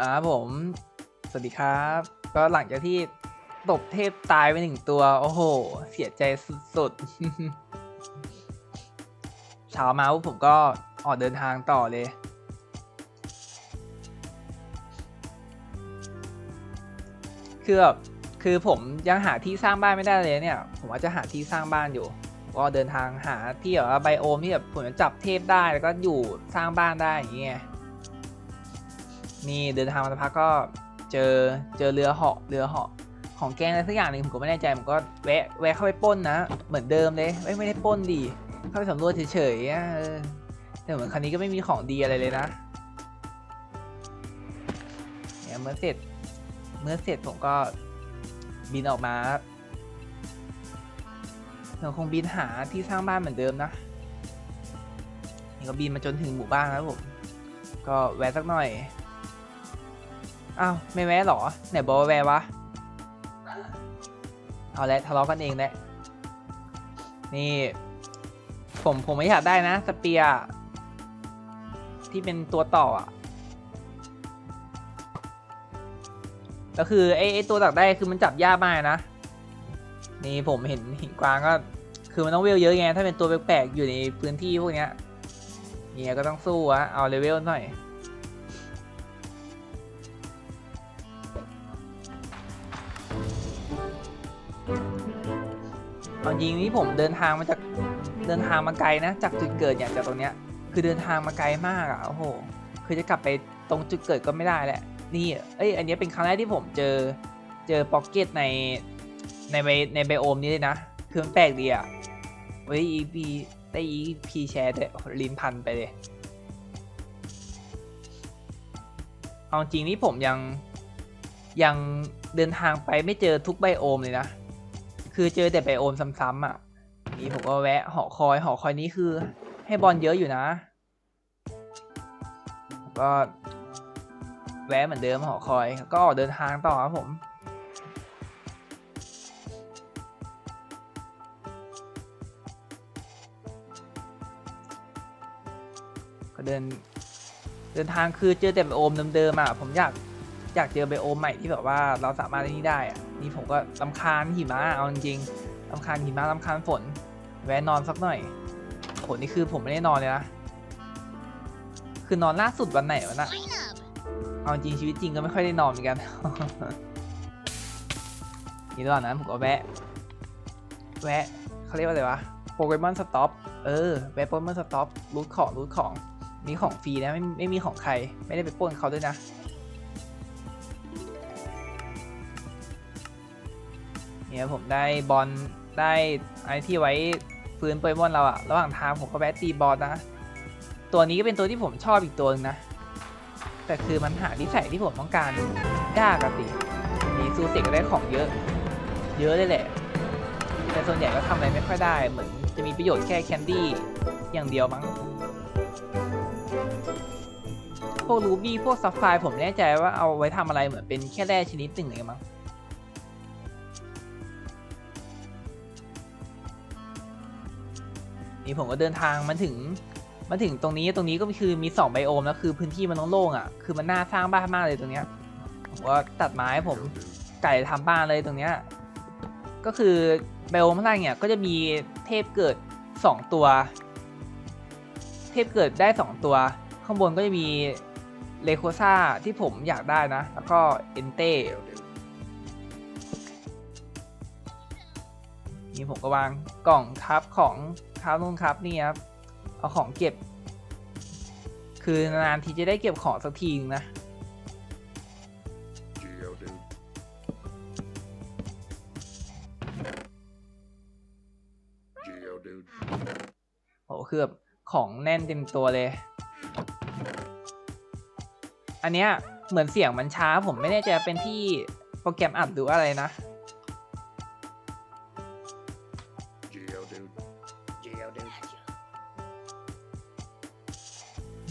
อ่าผม สวัสดีครับ ก็หลังจากที่ตบเทพตายไปหนึ่งตัว โอ้โห เสียใจสุดๆเช้ามาผมก็ออกเดินทางต่อเลย คือแบบคือผมยังหาที่สร้างบ้านไม่ได้เลยเนี่ย ผมว่าจะหาที่สร้างบ้านอยู่ ก็เดินทางหาที่แบบว่าไบโอมที่แบบผมจะจับเทพได้แล้วก็อยู่สร้างบ้านได้อย่างเงี้ย นี่เดินทางมาสักพักก็เจอเจอเรือเหาะเรือเหาะของแกงอะไรสักอย่างหนึ่งผมก็ไม่แน่ใจผมก็แวะแวะเข้าไปป้นนะ เหมือนเดิมเลยไม่ไม่ได้ป้นดีเข้าไปสำรวจเฉยๆแต่เหมือนคันนี้ก็ไม่มีของดีอะไรเลยนะเนี่ยเมื่อเสร็จเมื่อเสร็จผมก็บินออกมาครับเราคงบินหาที่สร้างบ้านเหมือนเดิมนะนี่ก็บินมาจนถึงหมู่บ้านแล้วผมก็แวะสักหน่อย อ้าวไม่แวะหรอไหนบอกว่าแวะวะเอาละทะเลาะกันเองแหละนี่ผมผมไม่อยากได้นะสเปียที่เป็นตัวต่ออะก็คือไอ้ไอ้ตัวตักได้คือมันจับยากมากนะ นี่ผมเห็นหินกวางก็ คือมันต้องเวลเยอะไงถ้าเป็นตัวแปลกๆอยู่ในพื้นที่พวกเนี้ยเนี่ยก็ต้องสู้อะเอาเลเวลหน่อย จริงนี่ผมเดินทางมาจากเดินทางมาไกลนะ จากจุดเกิดอย่างจากตรงเนี้ย คือเดินทางมาไกลมากอะโอ้โห คือจะกลับไปตรงจุดเกิดก็ไม่ได้แหละ นี่ เอ้ย อันนี้เป็นครั้งแรกที่ผมเจอ เจอพ็อกเก็ตใน ในไบในไบโอมนี้เลยนะ คือมันแปลกดีอะเฮ้ย EP ได้ EP แชร์ด้วยลิ้นพันไปเลย เอาจริงนี่ผมยังยังเดินทางไปไม่เจอทุกไบโอมเลยนะ คือเจอแต่ไบโอมซ้ำๆอะ นี่ผมก็แวะหอคอยหอคอยนี้คือ ให้บอลเยอะอยู่นะ ก็แวะเหมือนเดิมหอคอย ก็ออกเดินทางต่อครับผมก็เดินเดินทางคือเจอแต่ไบโอมเดิมๆอะผมอยาก อยากเจอไบโอมใหม่ที่แบบว่าเราสามารถไอ้นี่ได้อะนี่ผมก็ลำคาญหิมะเอาจริงลำคาญหิมะลำคาญฝน แวะนอนสักหน่อยฝนนี่คือผมไม่ได้นอนเลยนะ คือนอนล่าสุดวันไหนวะน่ะเอาจริงชีวิตจริงก็ไม่ค่อยได้นอนเหมือนกันนี่ระหว่างนั้นผมก็แวะ แวะเขาเรียกว่าอะไรวะโปเกมอนสต็อปเออแวะโปเกมอนสต็อปรูทของรูทของมีของฟรีนะไม่ไม่มีของใคร ไม่ได้ไปปล้นเขาด้วยนะ เนี่ยผมได้บอลได้ไอที่ไว้ฟื้นโปเกมอนเราอะระหว่างทางผมก็แวะตีบอลนะ ตัวนี้ก็เป็นตัวที่ผมชอบอีกตัวนึงนะ แต่คือมันหานิสัยที่ผมต้องการยากอะสิมีซูเซก็ได้ของเยอะ เยอะเลยแหละ แต่ส่วนใหญ่ก็ทำอะไรไม่ค่อยได้ เหมือนจะมีประโยชน์แค่แคนดี้อย่างเดียวมั้ง พวกรูบี้พวกซัฟไฟผมแน่ใจว่าเอาไว้ทำอะไรเหมือนเป็นแค่แร่ชนิดหนึ่งเลยมั้ง นี่ผมก็เดินทางมาถึงมาถึงตรงนี้ตรงนี้ก็คือมี2ไบโอมแล้วคือพื้นที่มันต้องโล่งอะคือมันน่าสร้างบ้านมากเลยตรงเนี้ยผมก็ตัดไม้ผมไก่ทำบ้านเลยตรงเนี้ยก็คือไบโอมข้างล่างเนี่ยก็จะมีเทพเกิด 2 ตัว เทพเกิดได้ 2 ตัว ข้างบนก็จะมีเลโคซ่าที่ผมอยากได้นะ แล้วก็เอนเต้นี่ผมก็วางกล่องครับของ ครับนู่นครับนี่ครับเอาของเก็บ คือนานทีจะได้เก็บของสักทีนึงนะ Geodude. 'Geodude. โหคือแบบของแน่นเต็มตัวเลย อันเนี้ยเหมือนเสียงมันช้าผมไม่แน่ใจเป็นที่โปรแกรมอัดหรืออะไรนะ วเดิม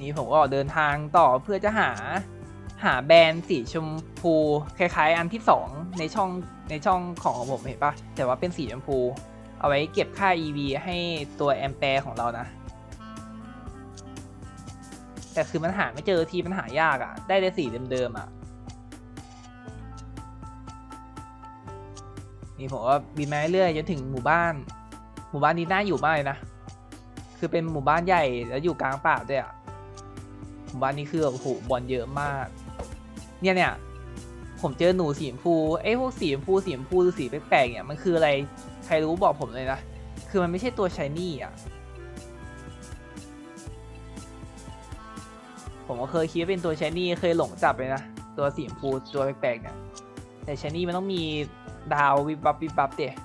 นี่ผมก็ออกเดินทางต่อเพื่อจะหาหาแบรนด์สีชมพูคล้ายๆ อันที่สองในช่องในช่องของผมเห็นปะแต่ว่าเป็นสีชมพู เอาไว้เก็บค่า EV ให้ตัวแอมแปร์ของเรานะ แต่คือมันหาไม่เจอทีมันหายากอะ่ะ ได้แต่สีเดิมๆอะ่ะ นี่ผมก็บินมาเรื่อยจนถึงหมู่บ้าน หมู่บ้านนี้น่าอยู่มากเลยนะ คือเป็นหมู่บ้านใหญ่แล้วอยู่กลางป่าด้วยอะหมู่บ้านนี้คือแบบโอ้โหบอลเยอะมาก เนี่ยเนี่ยผมเจอหนูสีชมพูไอ้พวกสีชมพูสีชมพูหรือสีแปลกๆเนี่ยมันคืออะไรใครรู้บอกผมเลยนะคือมันไม่ใช่ตัวชายนี่อะผมก็เคยคิดว่าเป็นตัวชายนี่เคยหลงจับเลยนะตัวสีชมพูตัวแปลกๆเนี่ยแต่ชายนี่มันต้องมีดาววิบวับวิบวับเดะ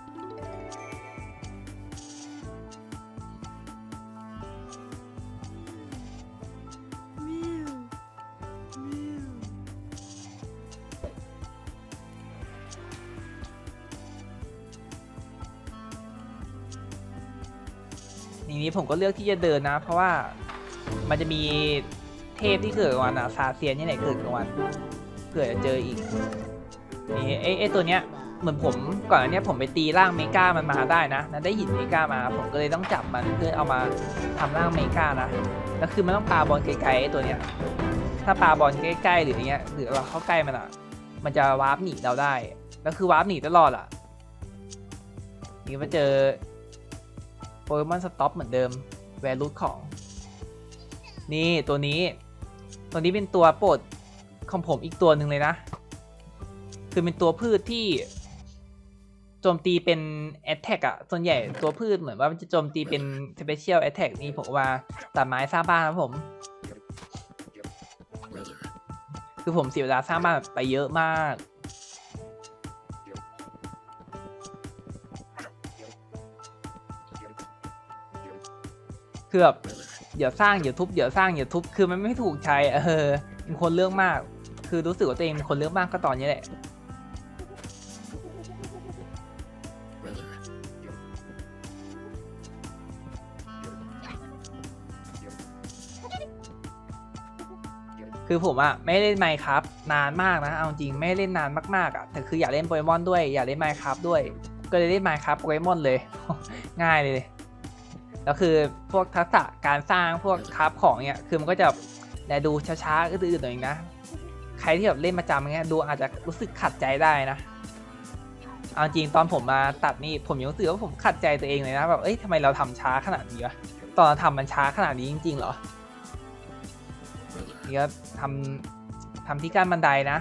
นี้ผมก็เลือกที่จะเดินนะ เพราะว่ามันจะมีเทพที่เกิดกลางวันอะซาเซียนที่ไหนเกิดกลางวันเผื่อจะเจออีกนี่ไอ้ไอ้ตัวเนี้ยเหมือนผมก่อนอันเนี้ยผมไปตีร่างเมกามันมาได้นะแล้วได้หินเมกามา ผมก็เลยต้องจับมันเพื่อเอามาทำร่างเมกานะแล้วคือมันต้องปาบอลไกลๆไอ้ตัวเนี้ยถ้าปาบอลใกล้ๆหรืออย่างเงี้ยหรือเราเข้าใกล้มันอะมันจะวาร์ปหนีเราได้ แล้วคือวาร์ปหนีตลอดอะนี่มาเจอ โปเกมอนสต็อปเหมือนเดิมแวร์รูทของ นี่ตัวนี้ ตัวนี้เป็นตัวโปรดของผมอีกตัวหนึ่งเลยนะ คือเป็นตัวพืชที่โจมตีเป็น Attack อะส่วนใหญ่ตัวพืชเหมือนว่ามันจะโจมตีเป็น Special Attack นี่ผมว่าตัดไม้สร้างบ้านครับผม คือผมเสียเวลาสร้างบ้านไปเยอะมาก คือแบบ Brother. เดี๋ยวสร้างเดี๋ยวทุบเดี๋ยวสร้างเดี๋ยวทุบคือมันไม่ถูกใจอะเออเป็นคนเรื่องมาก คือรู้สึกว่าตัวเองเป็นคนเรื่องมากก็ตอนนี้แหละคือผมอะไม่เล่นไมค์ครับนานมากนะเอาจริงไม่เล่นนานมากๆอะแต่คืออยากเล่นโปเกมอนด้วยอยากเล่นไมค์ครับด้วย ก็เลยเล่นไมค์ครับโปเกมอนเลย ง่ายเลย แล้วคือพวกทักษะการสร้างพวกคราฟของเนี่ยคือมันก็จะแลดูช้าๆอืดๆหน่อยนะ ใครที่แบบเล่นประจำอย่างเงี้ยดูอาจจะรู้สึกขัดใจได้นะเอาจริงตอนผมมาตัดนี่ผมยังรู้สึกว่าผมขัดใจตัวเองเลยนะแบบเอ้ยทำไมเราทำช้าขนาดนี้วะตอนเราทำมันช้าขนาดนี้จริงๆเหรอ Brother. นี่ก็ทำทำที่กั้นบันไดนะ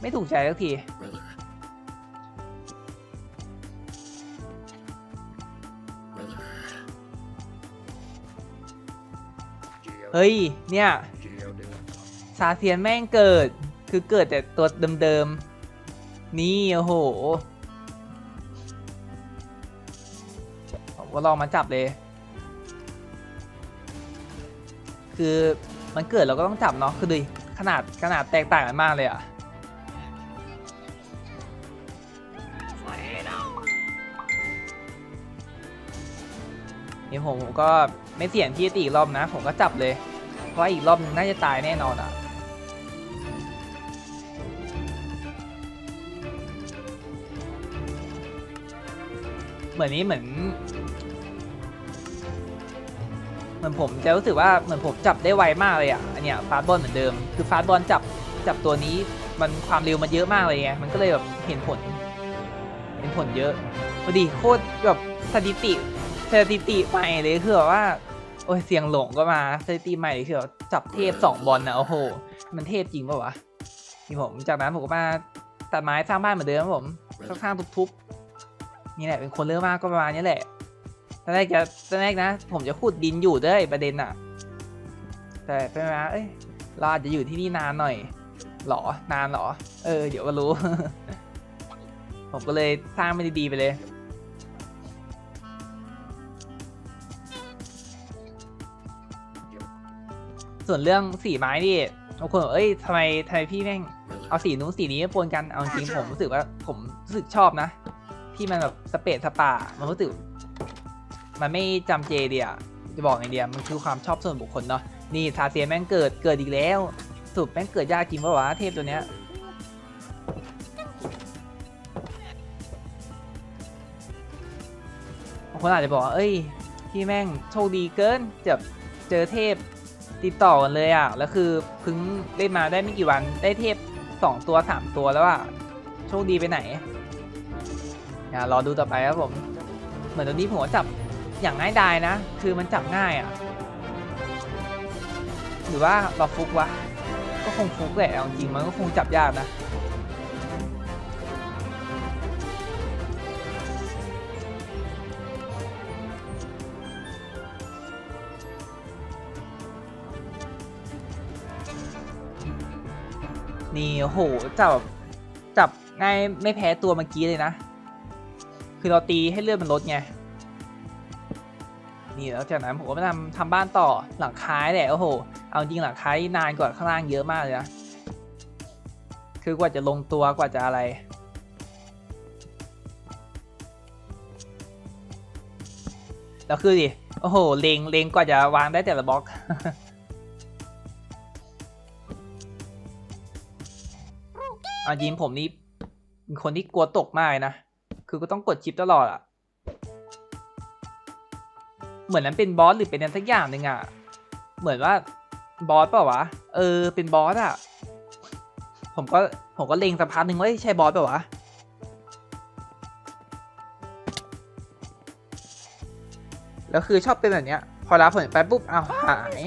ไม่ถูกใจสักที เฮ้ย เนี่ยสาเซียนแม่งเกิด คือเกิดแต่ตัวเดิมๆ นี่โอ้โหผมก็ลองมาจับเลย คือมันเกิดเราก็ต้องจับเนาะ คือดูดิขนาดขนาดแตกต่างกันมากเลยอะ นี่ผมผมก็ไม่เสี่ยงที่จะตีอีกรอบนะ ผมก็จับเลย เพราะอีกรอบนึงน่าจะตายแน่นอนอะเหมือนนี้เหมือนเหมือนผมจะรู้สึกว่าเหมือนผมจับได้ไวมากเลยอะอันเนี้ยฟาสบอลเหมือนเดิมคือฟาสบอลจับจับตัวนี้มันความเร็วมันเยอะมากเลยไงมันก็เลยแบบเห็นผล เห็นผลเยอะพอดีโคตรแบบสถิติ สถิติใหม่เลยคือแบบว่า โอ้ยเสียงหลงก็มาสถิติใหม่เลยคือจับเทพสองบอลนะโอ้โห มันเทพจริงปะวะนี่ผมจากนั้นผมก็มาตัดไม้สร้างบ้านเหมือนเดิมครับผมค่อนข้างทุบๆนี่แหละเป็นคนเรื่องมากก็ประมาณนี้แหละตอนแรกจะตอนแรกนะ ผมจะขุดดินอยู่ด้วยประเด็นอะแต่ไปมาเอ้ยเราอาจจะอยู่ที่นี่นานหน่อยหรอนานหรอ เออ เดี๋ยวก็รู้ ผมก็เลยสร้างไม่ดีๆไปเลย ส่วนเรื่องสีไม้นี่บางคนบอกเอ้ยทำไมทำไมพี่แม่งเอาสีนู้นสีนี้มาปนกันเอาจริงผมรู้สึกว่าผมรู้สึกชอบนะที่มันแบบสเปซสปา มันรู้สึกมันไม่จำเจเดียจะบอกไงเดียมันคือความชอบส่วนบุคคลเนาะนี่ซาเซียแม่งเกิดเกิดอีกแล้วสรุปแม่งเกิดยากจริงปะวะเทพตัวเนี้ยบางคนอาจจะบอกว่าเอ้ยพี่แม่งโชคดีเกินจะเจอเทพ ติดต่อกันเลยอะ แล้วคือเพิ่งเล่นมาได้ไม่กี่วันได้เทพสองตัวสามตัวแล้วอะ โชคดีไปไหนอะรอดูต่อไปครับผม เหมือนตอนนี้ผมจับอย่างง่ายดายนะ คือมันจับง่ายอะ่ะ หรือว่าเราฟุกวะ ก็คงฟุกแหละจริงมันก็คงจับยากนะ นี่โอ้โหจับจับง่ายไม่แพ้ตัวเมื่อกี้เลยนะ คือเราตีให้เลือดมันลดไงนี่แล้วจากนั้นผมก็ไปทำทำบ้านต่อหลังคายแหละโอ้โห เอาจริงหลังคานี่นานกว่าข้างล่างเยอะมากเลยนะคือกว่าจะลงตัวกว่าจะอะไร แล้วคือดิโอ้โหเลงเลงกว่าจะวางได้แต่ละบล็อก อาจริงผมนี่เป็นคนที่กลัวตกมากนะ คือก็ต้องกดชิปตลอดอะเหมือนนั้นเป็นบอสหรือเป็นอะไรสักอย่างหนึ่งอะเหมือนว่าบอสเปล่าวะ เออ เป็นบอสอะผมก็ผมก็เล็งสักพักหนึ่งว่าใช่บอสเปล่าวะ แล้วคือชอบเป็นแบบเนี้ย พอรับผลไปปุ๊บเอาหาย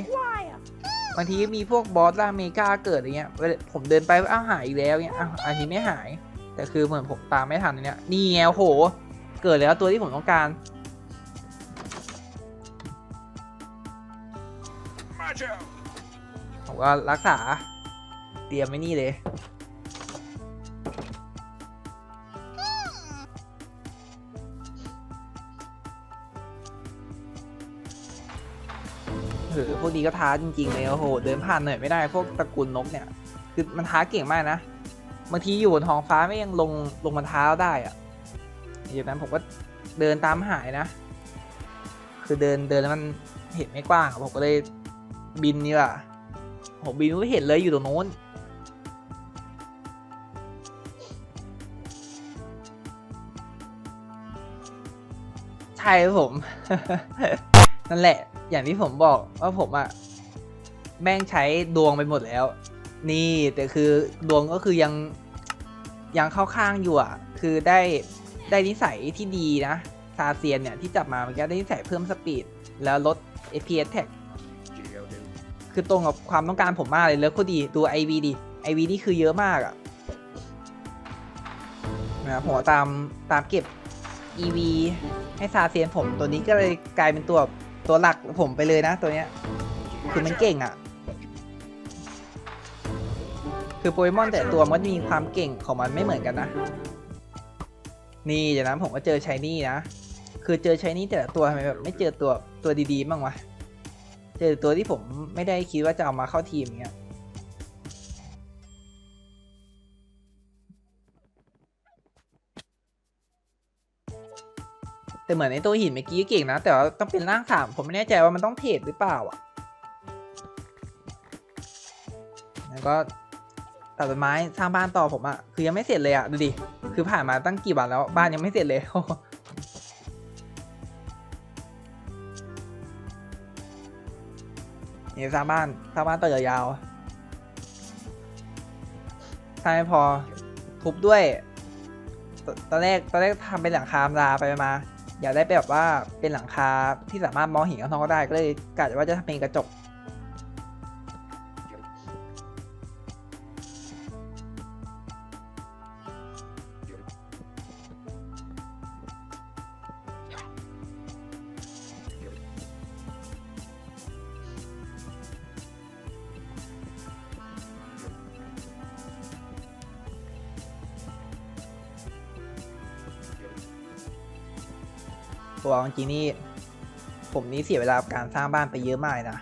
บางทีมีพวกบอสล่าเมกาเกิดอะไรเงี้ยเวลาผมเดินไปอ้าวหายอีกแล้วเงี้ยอ้าวอันนี้ไม่หาย แต่คือเหมือนผมตามไม่ทันเนี้ยนี่แงโอ้โห เกิดแล้วตัวที่ผมต้องการ ผมก็รักษา เตรียมไว้นี่เลยีก็ท้าจริงๆเลยโอ้โหเดินผ่านหน่อยไม่ได้พวกตระกูลนกเนี่ย คือมันท้าเก่งมากนะบางทีอยู่บนท้องฟ้าไม่ยังลงลงมาท้าได้อะอย่างนั้นผมก็เดินตามหายนะ คือเดินเดินแล้วมันเห็นไม่กว้างผมก็เลยบินนี่ว่ะผมบินไม่เห็นเลยอยู่ตรงโน้นใช่ครับผม นั่นแหละ อย่างที่ผมบอกว่าผมอะแม่งใช้ดวงไปหมดแล้ว นี่แต่คือดวงก็คือยังยังเข้าข้างอยู่อะคือได้ได้นิสัยที่ดีนะซาเซียนเนี่ยที่จับมาเมื่อกี้ได้นิสัยเพิ่มสปีด แล้วลด FPS tag คือตรงกับความต้องการผมมากเลยแล้วก็ดีดู IV ดี IV นี่คือเยอะมากอะนะผมตามตามเก็บ EV ให้ซาเซียนผมตัวนี้ก็เลยกลายเป็นตัว ตัวหลักผมไปเลยนะตัวเนี้ย คือมันเก่งอะ่ะ คือโปเกมอนแต่ตัวมันมีความเก่งของมันไม่เหมือนกันนะ นี่จากนั้นผมก็เจอชายนี่นะ คือเจอชายนี่แต่ละตัวทำไมแบบไม่เจอตัวตัวดีๆบ้างวะ เจอตัวที่ผมไม่ได้คิดว่าจะเอามาเข้าทีมเงี้ย แต่เหมือนในตัวหินเมื่อกี้เก่งนะ แต่ว่าต้องเป็นร่างสามผมไม่แน่ใจว่ามันต้องเทรดหรือเปล่าอะแล้วก็ตัดต้นไม้สร้างบ้านต่อผมอะคือยังไม่เสร็จเลยอะดูดิคือผ่านมาตั้งกี่วันแล้วบ้านยังไม่เสร็จเลยนี่สร้างบ้านสร้างบ้านต่อยาวๆสร้างไม่พอทุบด้วยตอนแรกตอนแรกทำเป็นหลังคาธราไปมา อยากได้แบบว่าเป็นหลังคาที่สามารถมองเห็นข้างนอกได้ก็เลยกะว่าจะทำเป็นกระจก จริงๆนี่ผมนี่เสียเวลาการสร้างบ้านไปเยอะมากนะ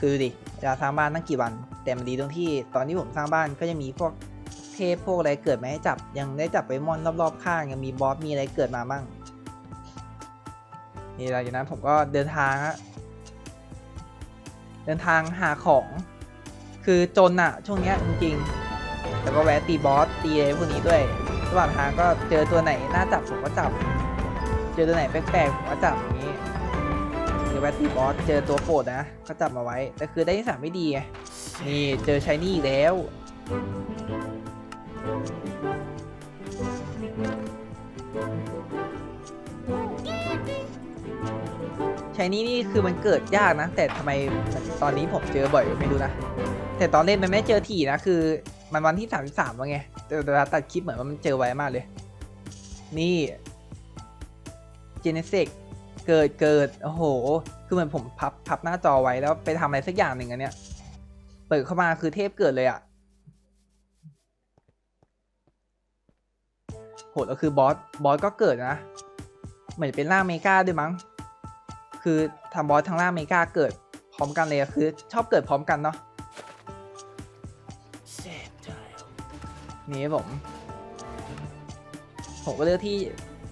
คือดูดิเวลาสร้างบ้านตั้งกี่วัน แต่มันดีตรงที่ตอนที่ผมสร้างบ้านก็ยังมีพวกเทพพวกอะไรเกิดมาให้จับ ยังได้จับไปมอนรอบๆข้างยังมีบอสมีอะไรเกิดมาบ้างนี่หลังจากนั้นผมก็เดินทางฮะเดินทางหาของ คือจนอะช่วงเนี้ยจริงๆ แล้วก็แวะตีบอสตีอะไรพวกนี้ด้วย ระหว่างทางก็เจอตัวไหนน่าจับผมก็จับ จอตัวไหนแปลกๆผมก็จับอย่างนี้หรือแบตตี้บอสเจอตัวโปรดนะก็จับมาไว้ แต่คือได้ที่สามไม่ดีไงนี่เจอชายนี่อีกแล้วใช้นี่นี่คือมันเกิดยากนะ แต่ทำไมตอนนี้ผมเจอบ่อยไม่รู้นะ แต่ตอนเล่นมันไม่เจอถี่นะ คือมันวันที่สามสิบสามว่าไงแต่เวลาตัดคลิปเหมือนว่ามันเจอไวมากเลย นี่ เจเนเซกเกิดเกิดโอ้โห คือเหมือนผมพับพับหน้าจอไว้แล้วไปทำอะไรสักอย่างหนึ่งอันเนี้ย เปิดเข้ามาคือเทพเกิดเลยอะโหแล้วคือบอสบอสก็เกิดนะ เหมือนเป็นร่างเมกาด้วยมั้ง คือทำบอสทั้งร่างเมกาเกิดพร้อมกันเลยอะคือ ชอบเกิดพร้อมกันเนาะนี่ผมผมก็เลือกที่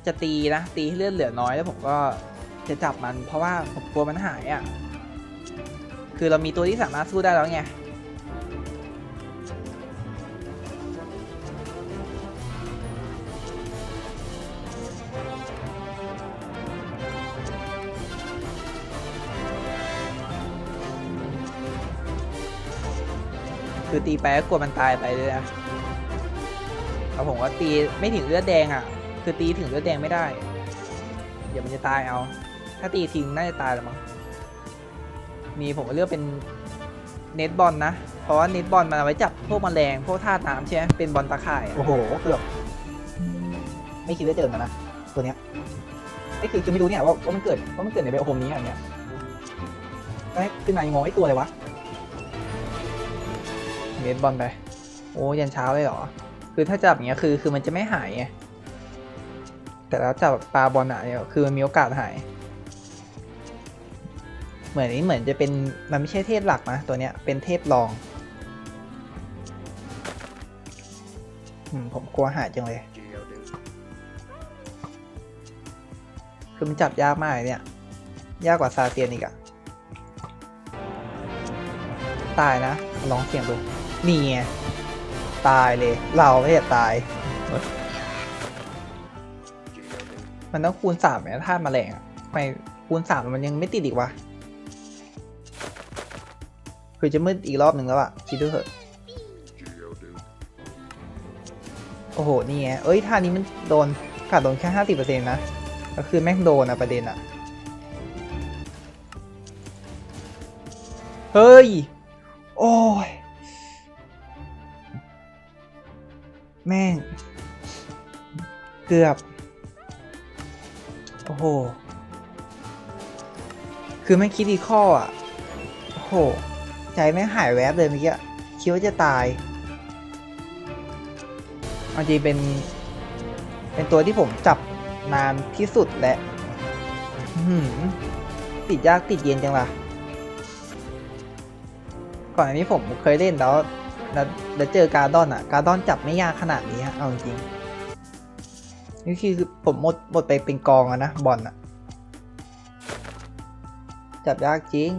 จะตีนะ ตีให้เลือดเหลือน้อยแล้วผมก็จะจับมัน เพราะว่าผมกลัวมันหายอะ่ะ คือเรามีตัวที่สามารถสู้ได้แล้วไงคือตีไปก็กลัวมันตายไปเลยนะแล้วผมก็ตีไม่ถึงเลือดแดงอะ คือตีถึงเลือดแดงไม่ได้ เดี๋ยวมันจะตายเอา ถ้าตีทิ้งน่าจะตายแล้วมั้งนี่ผมก็เลือกเป็นเน็ตบอลนะ เพราะว่าเน็ตบอลมันเอาไว้จับพวกแมลงพวกธาตุน้ำใช่ไหมเป็นบอลตะข่ายอะโอ้โหเกือบไม่คิดว่าเจอมันนะตัวเนี้ยไอ้คือคือไม่รู้เนี่ยว่าว่ามันเกิดว่ามันเกิดในไบโอโฮมนี้อะไรเงี้ยได้ขึ้นมายังงงไอ้ตัวเลยวะเน็ตบอลไป โอ้ยันเช้าเลยเหรอ คือถ้าจับอย่างเงี้ยคือคือมันจะไม่หายไง แต่แล้วจับปลาบอลอะเนี่ยคือมันมีโอกาสหาย เหมือนนี้เหมือนจะเป็นมันไม่ใช่เทพหลักนะตัวเนี้ยเป็นเทพรองอืมผมกลัวหายจังเลย คือมันจับยากมากเลยเนี่ย ยากกว่าซาเตียนอีกอะตายนะลองเสี่ยงดูนี่ไงตายเลย เราไม่ตาย มันต้องคูณสามไหมถ้าแมลงอะทำไมคูณสามมันยังไม่ติดอีกวะ คือจะมืดอีกรอบหนึ่งแล้วอะคิดดูเถอะ โอ้โห นี่ไง เอ้ยท่านี้มันโดนขาดโดนแค่ห้าสิบเปอร์เซ็นต์นะ ก็คือแม่งโดนอะประเด็นอะเฮ้ย โอ้ย แม่ง เกือบ โอ้โห คือไม่คิดอีข้ออะ โอ้โห ใจแม่งหายแวบเลยเมื่อกี้คิดว่าจะตายเอาจริงเป็น เป็นตัวที่ผมจับนานที่สุดและหือติดยากติดเย็นจังล่ะ ก่อนอันนี้ผมเคยเล่นแล้วแล้วเจอการ์ดอนอะ การ์ดอนจับไม่ยากขนาดนี้อะเอาจริง นี่คือผมหมดหมดไปเป็นกองอะนะบอลอะจับยากจริง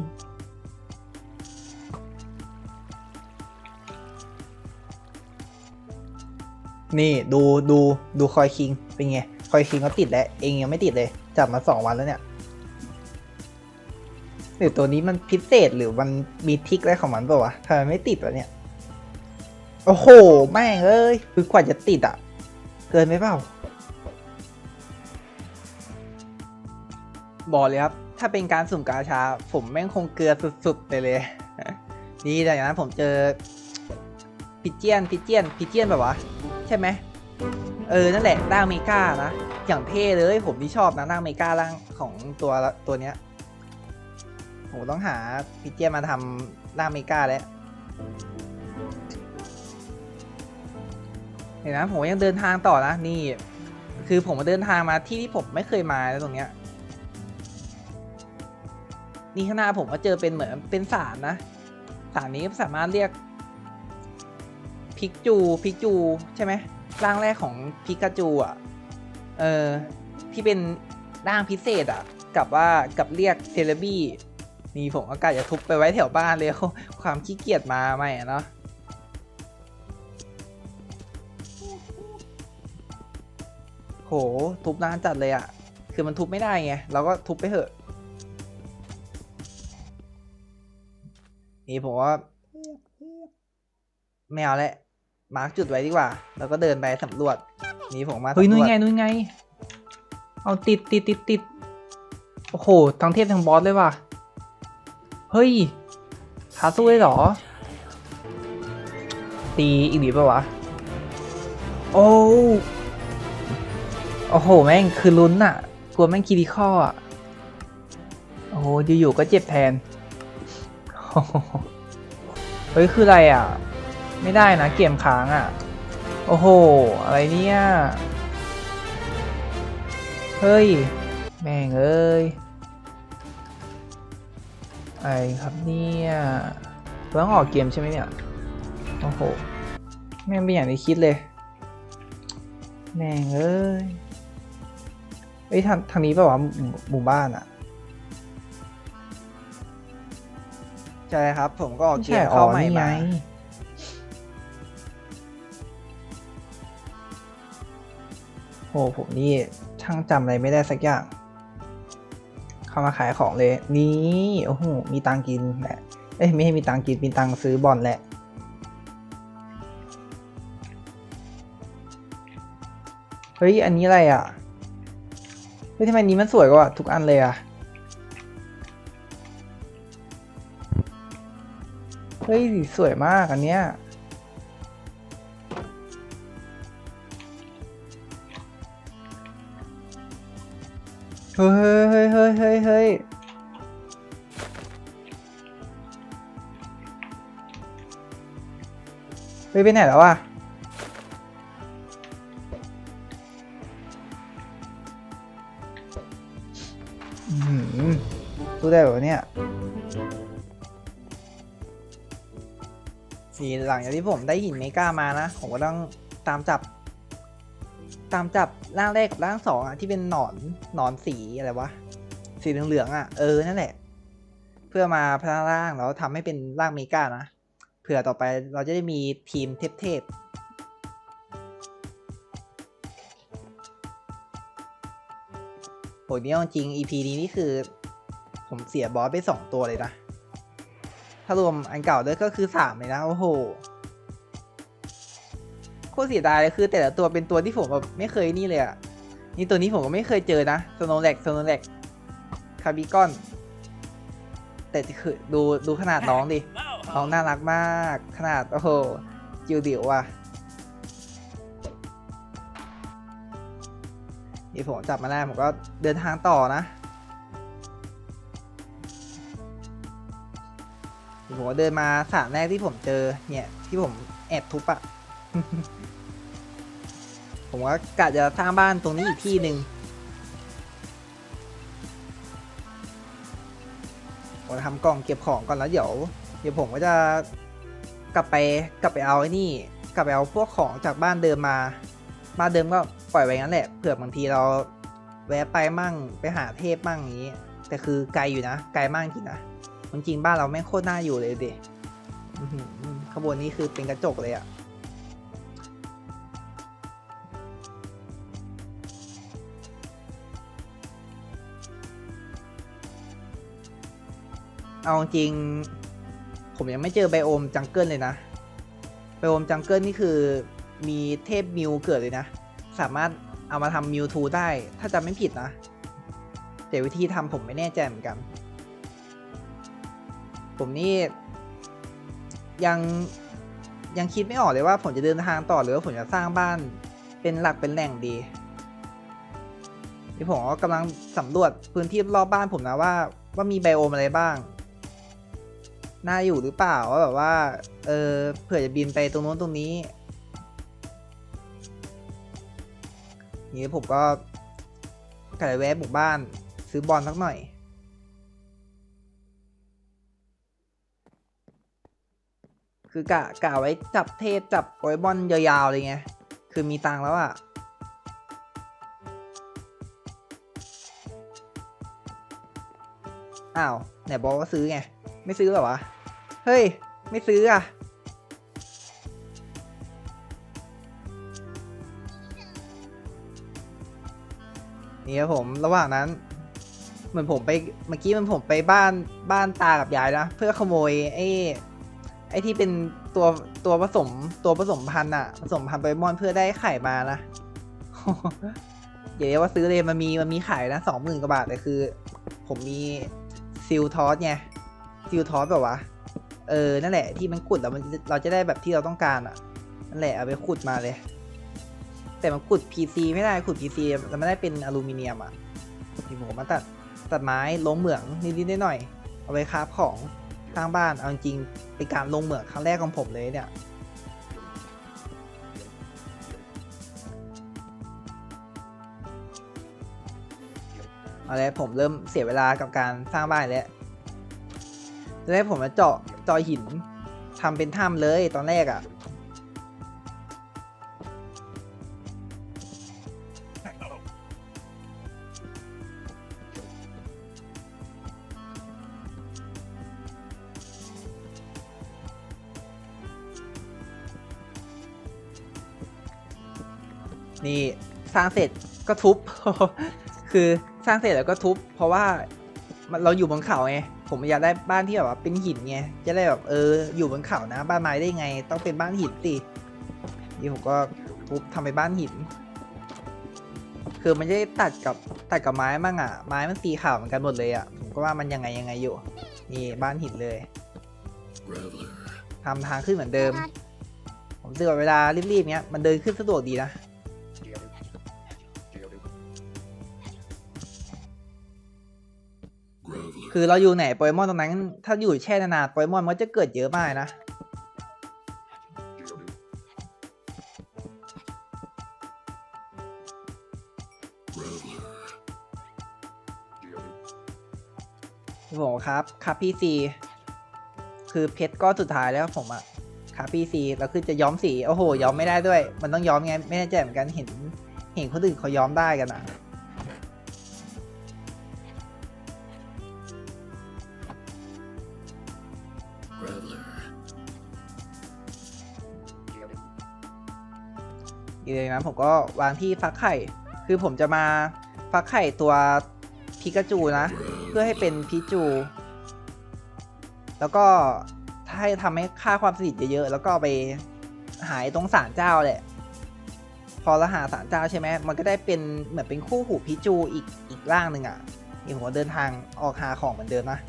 นี่ดูดูดูคอยคิงเป็นไงคอยคิงก็ติดแล้ว เองยังไม่ติดเลย จับมาสองวันแล้วเนี่ยหรือตัวนี้มันพิเศษหรือมันมีทิกอะไรของมันเปล่าวะทำไมไม่ติดวะเนี่ย โอ้โห แม่งเอ้ยคือกว่าจะติดอะ เกินไปเปล่า บอกเลยครับ ถ้าเป็นการสุ่มกาชา ผมแม่งคงเกลือสุดๆไปเลย นี่แต่อย่างนั้นผมเจอพิเจียนพิเจียนพิเจียนแบบวะ ใช่ไหมเออ นั่นแหละร่างเมกานะ อย่างเท่เลยผมที่ชอบนะร่างเมการ่างของตัวตัวเนี้ยผมต้องหาพิเจียนมาทำร่างเมกาแล้วเห็นนะผมยังเดินทางต่อนะนี่ คือผมมาเดินทางมาที่ที่ผมไม่เคยมาแล้วตรงเนี้ย นี่ข้างหน้าผมก็เจอเป็นเหมือนเป็นสารนะสารนี้สามารถเรียกพิกจูพิกจูใช่ไหมร่างแรกของพิกาจูอะเออที่เป็นร่างพิเศษอะกับว่ากับเรียกเทเลบี้นี่ผมก็กะจะทุบไปไว้แถวบ้านเลยความขี้เกียจมาใหม่เนาะโหทุบนานจัดเลยอะ คือมันทุบไม่ได้ไง เราก็ทุบไปเถอะ นี่ผมว่าไม่เอาแล้วมาร์กจุดไว้ดีกว่า แล้วก็เดินไปสำรวจ นี่ผมมาเฮ้ยสำรนู่วนจไงนู่นไง เอาติดติดติดติดโอ้โหทั้งเทพทั้งบอสเลยว่ะ เฮ้ยท้าสู้ได้เหรอ ตีอีกหรือเปล่าวะ โอ้โอ้โห แม่งคือลุ้นอะกลัวแม่งคีดีข้ออะโอ้โหอยู่ๆก็เจ็บแทนโอ้โห เฮ้ย คืออะไรอะ ไม่ได้นะ เกมค้างอะ โอ้โห อะไรเนี่ย เฮ้ย แม่งเอ้ยอะไรครับเนี่ยต้องออกเกมใช่ไหมเนี่ย โอ้โห แม่งเป็นอย่างที่คิดเลย แม่งเอ้ยเอ้ยทางทางนี้ป่าวะหมู่หมู่บ้านอะ ใช่ครับ ผมก็ออกไม่เกใช่มอ๋เข้าอใหม่นี่ไงมาโอ้ผมนี่ช่างจำอะไรไม่ได้สักอย่าง เข้ามาขายของเลย นี่โอ้โหมีตังค์กินแหละเอ้ยไม่ให้มีตังค์กินมีตังค์ซื้อบอลแหละ เฮ้ย อันนี้อะไรอะ เฮ้ยทำไมนี้มันสวยกว่าทุกอันเลยอะ เฮ้ยสวยมากอันเนี้ยเฮ้ยเฮ้ยเฮ้ยเฮ้ยเฮ้ยเฮ้ยไปไหนแล้ววะอืมสู้ได้เหรอเนี่ยีหลังจากที่ผมได้หินเมกามานะ ผมก็ต้องตามจับ ตามจับร่างแรกกับร่างสองอะที่เป็นหนอนหนอนสีอะไรวะสีเหลืองๆอะเออนั่นแหละ เพื่อมาพัฒนาร่างแล้วทำให้เป็นร่างเมกานะเผื่อต่อไปเราจะได้มีทีมเทพๆโหนี่จริง EP นี้นี่คือ ผมเสียบอสไปสองตัวเลยนะ ถ้ารวมอันเก่าด้วยก็คือสามเลยนะ โอ้โห โคตรเสียดายเลยคือ แต่ละตัวเป็นตัวที่ผมแบบไม่เคยนี่เลยอะนี่ตัวนี้ผมก็ไม่เคยเจอนะโซโนแลกโซโนแลกคาบิกอน แต่คือดูดูขนาดน้องดิ น้องน่ารักมาก ขนาด โอ้โห จิวดิวว่ะนี่ผมจับมาแล้วผมก็เดินทางต่อนะ ผมก็เดินมาสามแรกที่ผมเจอ เนี่ย ที่ผมแอบทุบอะผมว่ากะจะสร้างบ้านตรงนี้อีกที่หนึ่งผมทำกล่องเก็บของก่อนแล้วเดี๋ยว เดี๋ยวผมก็จะกลับไปกลับไปเอาไอ้นี่ กลับไปเอาพวกของจากบ้านเดิมมา บ้านเดิมก็ปล่อยไว้งั้นแหละเผื่อบางทีเราแวะไปมั่งไปหาเทพมั่งอย่างนี้ แต่คือไกลอยู่นะ ไกลมากจริงนะ จริงบ้านเราแม่งโคตรน่าอยู่เลยดิขบวนนี้คือเป็นกระจกเลยอะเอาจริง ผมยังไม่เจอไบโอมจังเกิลเลยนะ ไบโอมจังเกิลนี่คือมีเทพมิวเกิดเลยนะ สามารถเอามาทำมิวทูได้ ถ้าจำไม่ผิดนะ แต่วิธีทำผมไม่แน่ใจเหมือนกัน ผมนี่ยังยังคิดไม่ออกเลยว่าผมจะเดินทางต่อหรือว่าผมจะสร้างบ้านเป็นหลักเป็นแหล่งดีที่ผมก็กำลังสำรวจพื้นที่รอบบ้านผมนะว่า ว่ามีไบโอมอะไรบ้าง น่าอยู่หรือเปล่าว่าแบบว่า เออเผื่อจะบินไปตรงโน้นตรงนี้นี่ผมก็กะจะแวะหมู่บ้าน ซื้อบอลสักหน่อย คือกะกะไว้จับเทพจับโปเกมอนยาวๆเลยไง คือมีตังแล้วอะอ้าวไหนบอกว่าซื้อไง ไม่ซื้อหรอวะ เฮ้ย ไม่ซื้ออะนี่ครับผมระหว่างนั้น เหมือนผมไปเมื่อกี้มันผมไปบ้านบ้านตากับยายนะ เพื่อขโมยไอ้ ไอที่เป็นตัวตัวผสมตัวผสมพันธุ์อะผสมพันธุ์โปเกมอนเพื่อได้ไข่มานะอย่าเรียกว่าซื้อเลยมันมีมันมีขายนะสองหมื่นกว่าบาทแต่คือ ผมมีซิลทอสไงซิลทอสแบบว่าเออ นั่นแหละที่มันขุดแล้วมันเราจะได้แบบที่เราต้องการอะนั่นแหละเอาไปขุดมาเลย แต่มันขุด PC ไม่ได้ขุด PC มันไม่ได้เป็นอลูมิเนียมอะที่ผมมาตัดตัดไม้ลงเหมืองนิดๆหน่อยๆเอาไปคราฟของ สร้างบ้านเอาจริงเป็นการลงเหมืองครั้งแรกของผมเลยเนี่ยเอาละผมเริ่มเสียเวลากับการสร้างบ้านแล้วแล้วผมมาเจาะเจาะหินทำเป็นถ้ำเลยตอนแรกอะ่ะ นี่สร้างเสร็จก็ทุบ คือสร้างเสร็จแล้วก็ทุบ เพราะว่าเราอยู่บนเขาไง ผมอยากได้บ้านที่แบบว่าเป็นหินไง จะได้แบบเออ อยู่บนเขานะ บ้านไม้ได้ไง ต้องเป็นบ้านหินสินี่ผมก็ทุบทำเป็นบ้านหิน คือมันจะได้ตัดกับตัดกับไม้บ้างอะ ไม้มันสีขาวเหมือนกันหมดเลยอะ ผมก็ว่ามันยังไงยังไงอยู่ นี่บ้านหินเลยทำทางขึ้นเหมือนเดิม ผมรู้สึกว่าเวลารีบๆเนี้ย มันเดินขึ้นสะดวกดีนะ คือเราอยู่ไหนโปเกมอนตรงนั้น ถ้าอยู่แช่นานๆโปเกมอนมันก็จะเกิดเยอะมากนะ Reveler. ผมครับครับพีซีคือเพชรก้อนสุดท้ายแล้วผมอะครับพีซีแล้วคือจะย้อมสี โอ้โห ย้อมไม่ได้ด้วย มันต้องย้อมไง ไม่แน่ใจเหมือนกันเห็น เห็นคนอื่นเขาย้อมได้กันอะ เลยนะผมก็วางที่ฟักไข่ คือผมจะมาฟักไข่ตัวพิกาจูนะ เพื่อให้เป็นพิจู แล้วก็ถ้าให้ทำให้ค่าความสนิทเยอะๆ แล้วก็ไปหายตรงศาลเจ้าแหละ พอเราหาศาลเจ้าใช่ไหมมันก็ได้เป็นเหมือนเป็นคู่หูพิจูอีกอีกร่างหนึ่งอะ่ะนี่ผมก็เดินทางออกหาของเหมือนเดิมนะ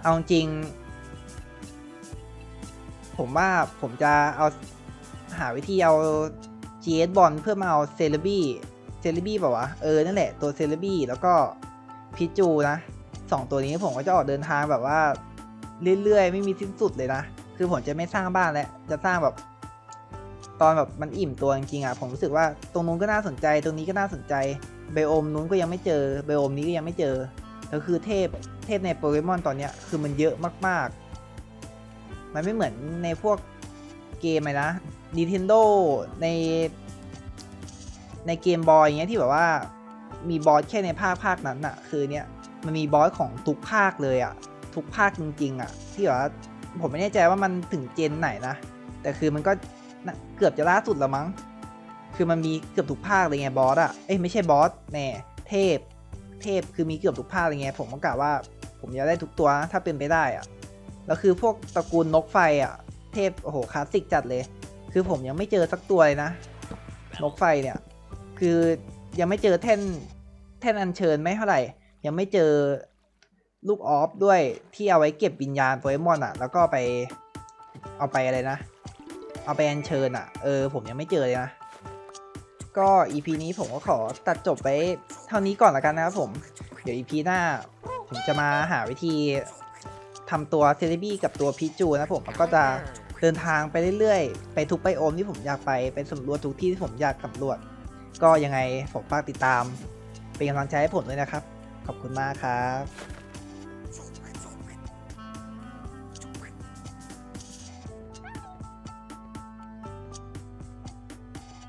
เอาจริง ผมว่าผมจะเอาหาวิธีเอา GS บอลเพื่อมาเอาเซเลบี้เซเลบี้แบบว่าวะเออนั่นแหละตัวเซเลบี้แล้วก็พิจูนะสองตัวนี้ผมก็จะออกเดินทางแบบว่า เรื่อยๆ ไม่มีสิ้นสุดเลยนะ คือผมจะไม่สร้างบ้านแล้ว จะสร้างแบบ ตอนแบบมันอิ่มตัวจริงๆอะผมรู้สึกว่าตรงนู้นก็น่าสนใจ ตรงนี้ก็น่าสนใจไบโอมนู้นก็ยังไม่เจอไบโอมนี้ก็ยังไม่เจอแล้วคือเทพเทพในโปเกมอนตอนเนี้ยคือมันเยอะมากๆ มันไม่เหมือนในพวกเกมเลยนะ Nintendo ในในเกมบอยอย่างเงี้ยที่แบบว่ามีบอสแค่ในภาคภาคนั้นอะคือเนี้ยมันมีบอสของทุกภาคเลยอะทุกภาคจริง ๆอะที่แบบว่าผมไม่แน่ใจว่ามันถึงเจนไหนนะ แต่คือมันก็เกือบจะล่าสุดแล้วมั้ง คือมันมีเกือบทุกภาคเลยไงบอสอะเอ้ยไม่ใช่บอสแน่เทพ เทพคือมีเกือบทุกภาคเลยไงผมก็กะว่า ผมอยากได้ทุกตัวนะถ้าเป็นไปได้อะแล้วคือพวกตระกูลนกไฟอะเทพโอ้โหคลาสสิกจัดเลย คือผมยังไม่เจอสักตัวเลยนะนกไฟเนี่ย คือยังไม่เจอแท่นแท่นอัญเชิญไม่เท่าไหร่ ยังไม่เจอลูกออฟด้วยที่เอาไว้เก็บวิญญาณโปเกมอนอะแล้วก็ไปเอาไปอะไรนะ เอาไปอัญเชิญอะเออ ผมยังไม่เจอเลยนะ ก็ EP นี้ผมก็ขอตัดจบไปเท่านี้ก่อนละกันนะครับผม เดี๋ยว EP หน้า ผมจะมาหาวิธีทำตัวเซเลบี้กับตัวพิจูนะผมแล้วก็จะ เดินทางไปเรื่อยๆ ไปทุกไบโอมที่ผมอยากไปไปสำรวจทุกที่ที่ผมอยากสำรวจ ก็ยังไงผมฝากติดตาม เป็นกำลังใจให้ผมด้วยนะครับ ขอบคุณมากครับ